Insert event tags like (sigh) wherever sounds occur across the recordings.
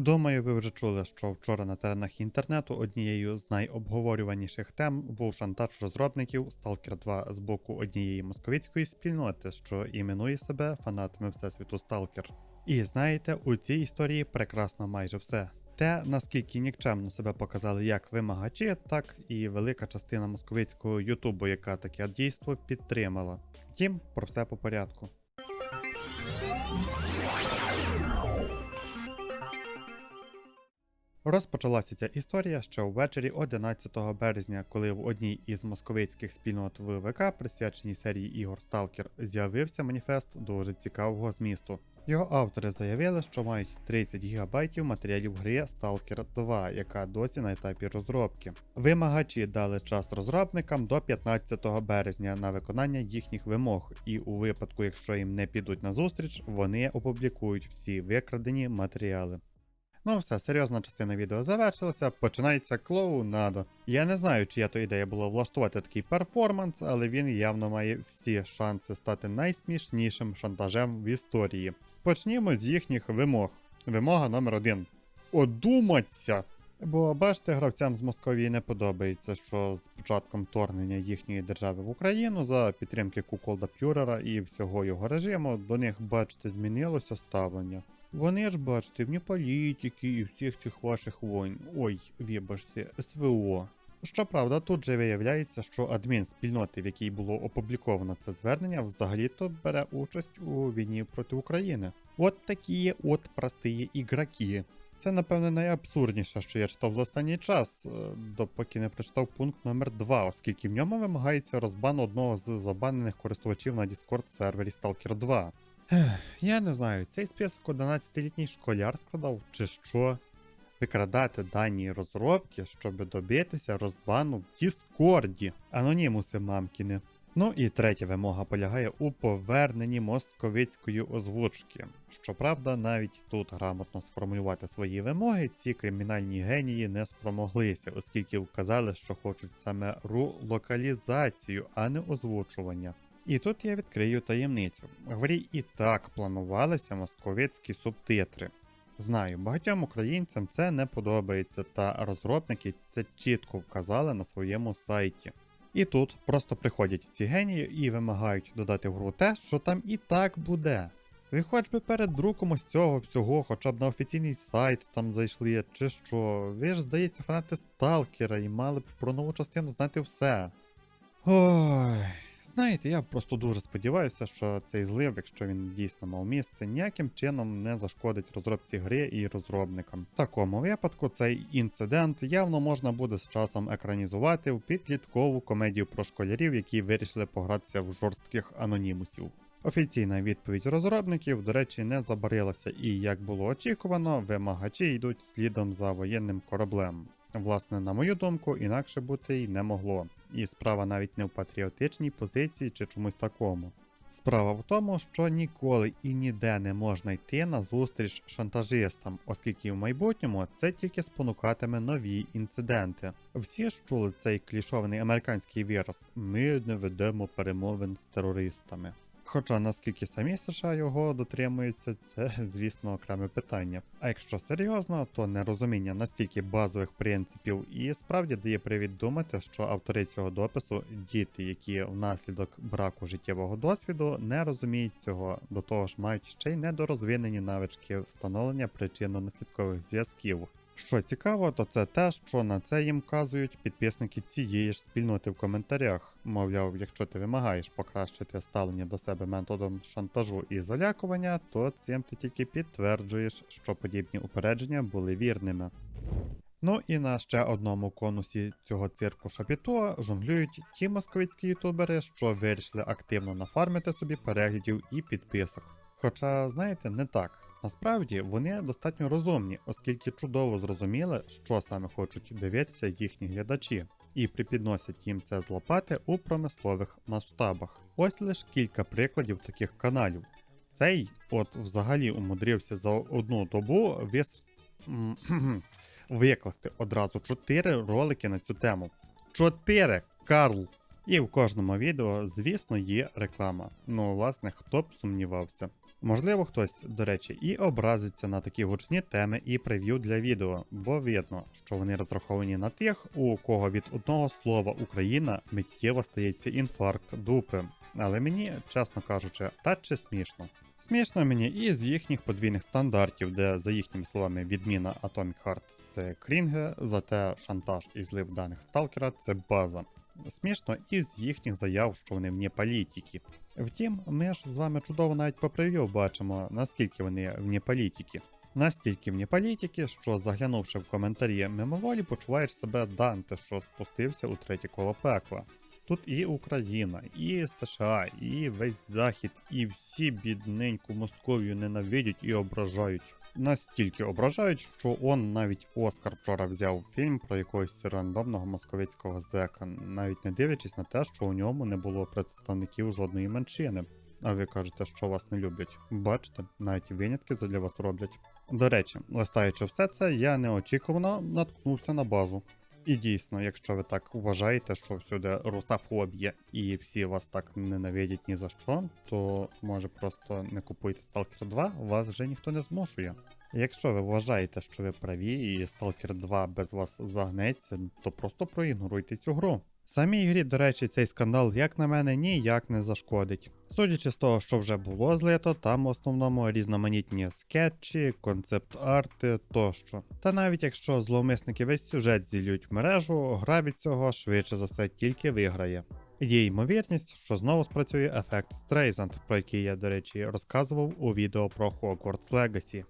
Думаю, ви вже чули, що вчора на теренах інтернету однією з найобговорюваніших тем був шантаж розробників Stalker 2 з боку однієї московицької спільноти, що іменує себе фанатами Всесвіту Stalker. І знаєте, у цій історії прекрасно майже все. Те, наскільки нікчемно себе показали як вимагачі, так і велика частина московицького Ютубу, яка таке дійство підтримала. Втім, про все по порядку. Розпочалася ця історія ще ввечері 11 березня, коли в одній із московицьких спільнот ВВК, присвяченій серії ігор Сталкер, з'явився маніфест дуже цікавого змісту. Його автори заявили, що мають 30 ГБ матеріалів гри Stalker 2, яка досі на етапі розробки. Вимагачі дали час розробникам до 15 березня на виконання їхніх вимог, і у випадку, якщо їм не підуть на зустріч, вони опублікують всі викрадені матеріали. Ну все, серйозна частина відео завершилася, починається клоунадо. Я не знаю, чия то ідея була влаштувати такий перформанс, але він явно має всі шанси стати найсмішнішим шантажем в історії. Почнімо з їхніх вимог. Вимога номер один. Одуматься! Бо бачите, гравцям з Московії не подобається, що з початком вторгнення їхньої держави в Україну за підтримки Куколда Пюрера і всього його режиму до них, бачите, змінилося ставлення. Вони ж бачите, вні політики і всіх цих ваших воїн. Ой, вибачте, СВО. Щоправда, тут же виявляється, що адмін спільноти, в якій було опубліковано це звернення, взагалі-то бере участь у війні проти України. От такі от прості ігроки. Це, напевне, найабсурдніше, що я читав за останній час, е, допоки не прочитав пункт номер 2 оскільки в ньому вимагається розбан одного з забанених користувачів на Discord сервері Stalker 2. (sighs) Я не знаю, цей список 11-літній школяр складав, чи що. Викрадати дані розробки, щоб добитися розбану в Діскорді. Анонімуси мамкіни. Ну і третя вимога полягає у поверненні московицької озвучки. Щоправда, навіть тут грамотно сформулювати свої вимоги ці кримінальні генії не спромоглися, оскільки вказали, що хочуть саме ру-локалізацію, а не озвучування. І тут я відкрию таємницю. В грі і так планувалися московицькі субтитри. Знаю, багатьом українцям це не подобається, та розробники це чітко вказали на своєму сайті. І тут просто приходять ці генії і вимагають додати в гру те, що там і так буде. Ви хоч би перед друком ось цього всього, хоча б на офіційний сайт там зайшли, чи що. Ви ж, здається, фанати Сталкера і мали б про нову частину знати все. Ой. Знаєте, я просто дуже сподіваюся, що цей злив, якщо він дійсно мав місце, ніяким чином не зашкодить розробці гри і розробникам. В такому випадку цей інцидент явно можна буде з часом екранізувати в підліткову комедію про школярів, які вирішили погратися в жорстких анонімусів. Офіційна відповідь розробників, до речі, не забарилася, і як було очікувано, вимагачі йдуть слідом за воєнним кораблем. Власне, на мою думку, інакше бути й не могло. І справа навіть не в патріотичній позиції чи чомусь такому. Справа в тому, що ніколи і ніде не можна йти на зустріч шантажистам, оскільки в майбутньому це тільки спонукатиме нові інциденти. Всі ж чули цей клішований американський вірус Ми не ведемо перемовин з терористами. Хоча наскільки самі США його дотримуються, це, (laughs) звісно, окреме питання. А якщо серйозно, то нерозуміння настільки базових принципів і справді дає привід думати, що автори цього допису діти, які внаслідок браку життєвого досвіду не розуміють цього, до того ж мають ще й недорозвинені навички встановлення причинно-наслідкових зв'язків. Що цікаво, то це те, що на це їм вказують підписники цієї ж спільноти в коментарях. Мовляв, якщо ти вимагаєш покращити ставлення до себе методом шантажу і залякування, то цим ти тільки підтверджуєш, що подібні упередження були вірними. Ну і на ще одному конусі цього цирку Шапіто жонглюють ті московицькі ютубери, що вирішили активно нафармити собі переглядів і підписок. Хоча, знаєте, не так. Насправді вони достатньо розумні, оскільки чудово зрозуміли, що саме хочуть дивитися їхні глядачі, і припідносять їм це з лопати у промислових масштабах. Ось лише кілька прикладів таких каналів. Цей от взагалі умудрився за одну добу вис... (clears throat) викласти одразу 4 ролики на цю тему. 4! Карл! І в кожному відео, звісно, є реклама. Ну, власне, хто б сумнівався. Можливо, хтось, до речі, і образиться на такі гучні теми і прев'ю для відео, бо видно, що вони розраховані на тих, у кого від одного слова Україна миттєво стається інфаркт дупи. Але мені, чесно кажучи, радше смішно. Смішно мені і з їхніх подвійних стандартів, де, за їхніми словами, відміна Atomic Heart це крінге, зате шантаж і злив даних сталкера це база. Смішно із їхніх заяв, що вони вне політики. Втім, ми ж з вами чудово навіть по прев'ю бачимо, наскільки вони вне політики. Настільки вне політики, що заглянувши в коментарі мимоволі, почуваєш себе Данте, що спустився у третє коло пекла. Тут і Україна, і США, і весь Захід, і всі бідненьку Московію ненавидять і ображають. Настільки ображають, що он навіть Оскар вчора взяв фільм про якогось рандомного московицького зека, навіть не дивлячись на те, що у ньому не було представників жодної меншини. А ви кажете, що вас не люблять. Бачите, навіть винятки задля вас роблять. До речі, листаючи все це, я неочікувано наткнувся на базу. І дійсно, якщо ви так вважаєте, що всюди русофобія і всі вас так ненавидять ні за що, то може просто не купуйте Stalker 2, вас вже ніхто не змушує. Якщо ви вважаєте, що ви праві і Stalker 2 без вас загнеться, то просто проігноруйте цю гру. Самій грі, до речі, цей скандал, як на мене, ніяк не зашкодить. Судячи з того, що вже було злито, там в основному різноманітні скетчі, концепт-арти тощо. Та навіть якщо зловмисники весь сюжет зілють в мережу, гра від цього швидше за все тільки виграє. Є ймовірність, що знову спрацює ефект Streisand, про який я, до речі, розказував у відео про Hogwarts Legacy.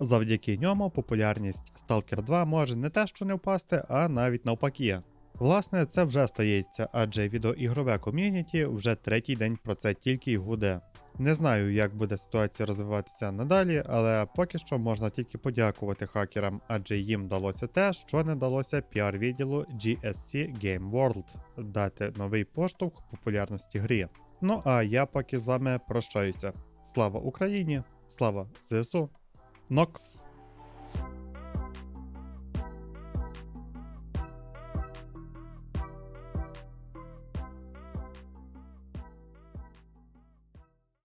Завдяки ньому популярність Stalker 2 може не те, що не впасти, а навіть навпаки. Власне, це вже стається, адже відеоігрове ком'юніті вже третій день про це тільки й гуде. Не знаю, як буде ситуація розвиватися надалі, але поки що можна тільки подякувати хакерам, адже їм вдалося те, що не вдалося піар-відділу GSC Game World дати новий поштовх популярності грі. Ну а я поки з вами прощаюся. Слава Україні! Слава ЗСУ! Нокс!